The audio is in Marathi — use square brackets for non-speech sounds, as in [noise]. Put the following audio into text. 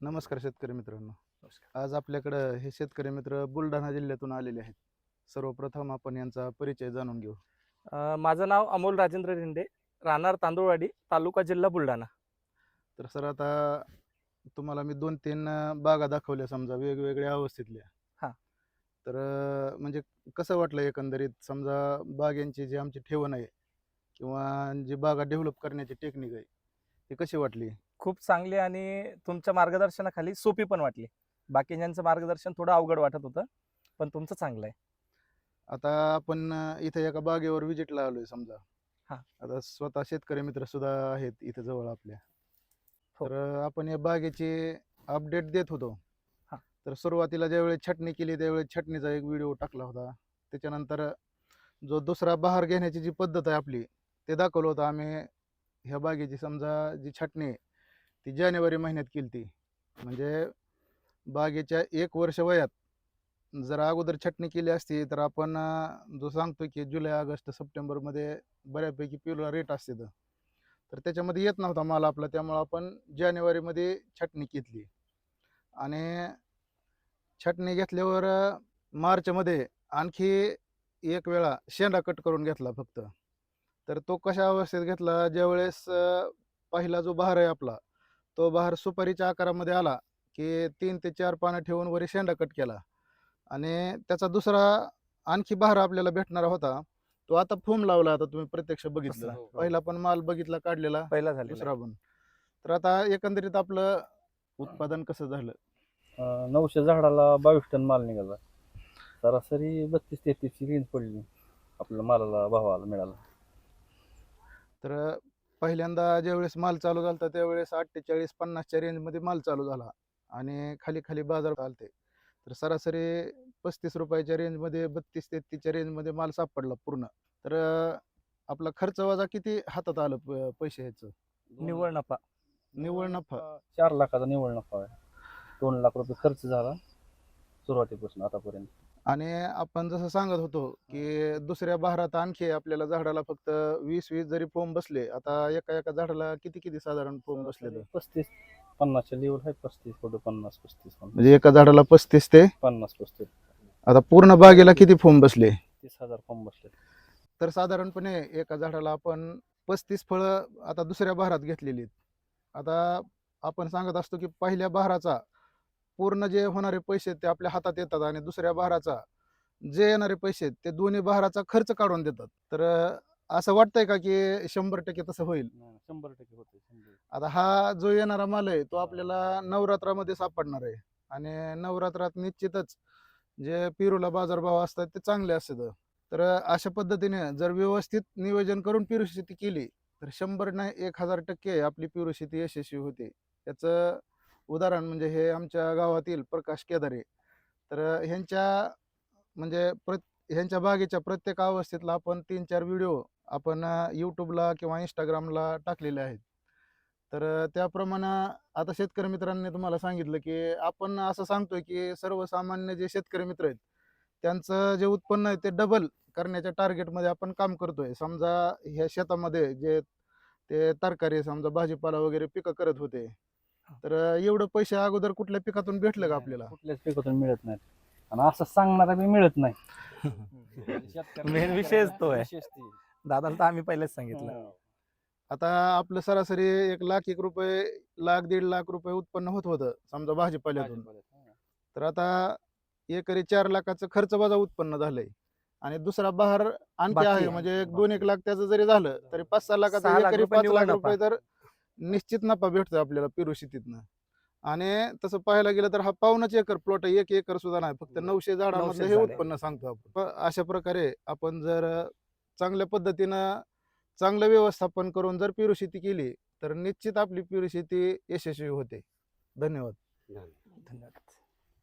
नमस्कार शेतकरी मित्रांनो. आज आपल्याकडं हे शेतकरी मित्र बुलढाणा जिल्ह्यातून आलेले आहेत. सर्वप्रथम आपण यांचा परिचय जाणून घेऊ. अ, माझं नाव अमोल राजेंद्र रिंडे राहणार तांदूळवाडी तालुका जिल्हा बुलढाणा. तर सर आता तुम्हाला मी दोन तीन अं, बागा दाखवल्या समजा वेगवेगळ्या अवस्थेतल्या. हा. तर अं, म्हणजे कसं वाटलं एकंदरीत समजा बागांची जी आमची ठेवण आहे किंवा जी बागा डेव्हलप करण्याची टेक्निक आहे ती कशी वाटली? खूप चांगली आणि तुमच्या मार्गदर्शनाखाली सोपी पण वाटली. बाकीच्यांचं मार्गदर्शन थोडं अवघड वाटत होतं पण तुमचं चांगलं आहे आता आपण इथे एका बागेवर व्हिजिटला आलोय समजा. हा. आता स्वतः शेतकरी मित्र सुद्धा आहेत इथे जवळ आपल्या. हो. तर आपण या बागेची अपडेट देत होतो. हा. तर सुरुवातीला ज्यावेळी छटणी केली त्यावेळी छटणीचा एक व्हिडिओ टाकला होता. त्याच्यानंतर जो दुसरा बहार घेण्याची जी पद्धत आहे आपली ते दाखवलं होतं आम्ही. ह्या बागेची समजा जी छटणी आहे, ती जानेवारी महिन्यात केली ती. म्हणजे बागेच्या एक वर्ष वयात जर अगोदर छटणी केली असती तर आपण जो सांगतो की जुलै ऑगस्ट सप्टेंबरमध्ये बऱ्यापैकी पिवळा रेट असते तर. त्याच्यामध्ये येत नव्हता माल आपला त्यामुळं आपण जानेवारीमध्ये छटणी घेतली आणि छटणी घेतल्यावर मार्चमध्ये आणखी एक वेळा शेंडा कट करून घेतला फक्त. तर तो कशा अवस्थेत घेतला? ज्यावेळेस पहिला जो बहार आहे आपला तो बहार सुपारीच्या आकारामध्ये आला की तीन ते चार पानं ठेवून वरी शेंडा कट केला. आणि त्याचा दुसरा आणखी बहार आपल्याला भेटणारा होता. तो आता फोम लावला आता तुम्ही प्रत्यक्ष बघितलं. हो, हो. पहिला पण माल बघितला काढलेला. पहिला दुसरा पण. तर आता एकंदरीत आपलं उत्पादन कसं झालं? नऊशे झाडाला बावीस टन माल निघाला. सरासरी बत्तीस तेहतीसची रेंज पडली. आपल्याला मालाला भावाला मिळाला. तर पहिल्यांदा ज्यावेळेस माल चालू झाला त्यावेळेस अठ्ठेचाळीस पन्नासच्या रेंजमध्ये माल चालू झाला आणि खाली खाली बाजार आलते. तर सरासरी पस्तीस रुपयाच्या रेंजमध्ये बत्तीस तेहतीसच्या रेंजमध्ये माल सापडला पूर्ण. तर आपला खर्च वजा किती हातात आलं प- पैसे ह्याचं? निव्वळ नफा. निव्वळ नफा. चार लाखाचा निव्वळ नफा आहे. दोन लाख रुपये खर्च झाला सुरुवातीपासून आतापर्यंत. आणि आपण जसं सांगत होतो की दुसऱ्या बहारात आणखी आपल्याला झाडाला फक्त वीस वीस जरी फोम बसले आता एका एका झाडाला किती किती साधारण फोम बसले पस्तीस. पन्नासच्या लेवल आहे पस्तीस कुठं पन्नास पस्तीस म्हणजे एका झाडाला पस्तीस ते पन्नास पस्तीस. आता पूर्ण बागेला किती फोम बसले? तीस हजार फॉर्म बसले. तर साधारणपणे एका झाडाला आपण पस्तीस फळं आता दुसऱ्या बहारात घेतलेली आता आपण सांगत असतो की पहिल्या बहाराचा पूर्ण जे होणारे पैसे ते आपल्या हातात येतात आणि दुसऱ्या बहाराचा जे येणारे पैसे ते दोन्ही बहाराचा खर्च काढून देतात. तर असं वाटतंय का की शंभर टक्के तसं होईल? शंभर टक्के होते आता हा जो येणारा माल आहे तो आपल्याला नवरात्रामध्ये सापडणार आहे आणि नवरात्रात निश्चितच जे पिरूला बाजारभाव असतात ते चांगले असतात. तर अशा पद्धतीने जर व्यवस्थित नियोजन करून पिरू शेती केली तर शंभर नाही एक हजार टक्के आपली पिरू शेती यशस्वी होते. याचं उदाहरण म्हणजे हे आमच्या गावातील प्रकाश केदारे. तर ह्यांच्या म्हणजे प्र ह्यांच्या बागेच्या प्रत्येक अवस्थेतला आपण तीन चार व्हिडिओ आपण यूट्यूबला किंवा इंस्टाग्रामला टाकलेले आहेत. तर त्याप्रमाणे आता शेतकरी मित्रांनी तुम्हाला सांगितलं की आपण असं सांगतोय की सर्वसामान्य जे शेतकरी मित्र आहेत त्यांचं जे उत्पन्न आहे ते डबल करण्याच्या टार्गेटमध्ये आपण काम करतोय. समजा ह्या शेतामध्ये जे ते तरकारी समजा भाजीपाला वगैरे पिकं करत होते. तर एवढं पैसे अगोदर कुठल्या पिकातून भेटलं का आपल्याला कुठल्याच पिकातून मिळत नाहीत आणि असं सांगणारा बी मिळत नाही [laughs] मेन विषयच तो आहे विशेष ते. दादाला तर आम्ही पहिलेच सांगितलं. आता आपलं सरासरी एक लाख एक रुपये लाख दीड लाख रुपये उत्पन्न होत होतं समजा भाजीपाल्यातून भाजीपाल्यात. तर आता एकरी चार लाखाचं खर्च वजा उत्पन्न झालंय आणि दुसरा बहार आणखी बाकी आहे आहे. म्हणजे एक दोन एक लाख त्याचं जरी झालं तरी पाच सहा सहा लाखाचा लाख एकरी रुपये पाच लाख निव्वळ रुपये. तर निश्चित नफा भेटतोय आपल्याला पेरू शेतीतनं. आणि तसं पाहायला गेलं तर हा पावनाच एकर प्लॉट आहे एक एकर सुद्धा नाही फक्त नऊशे झाडांमधलं नऊशे हे झाडे. उत्पन्न सांगतो आपण. प- अशा प्रकारे आपण जर चांगल्या पद्धतीनं चांगलं व्यवस्थापन करून जर पेरू शेती केली तर निश्चित आपली पेरू शेती यशस्वी होते. धन्यवाद. धन्यवाद.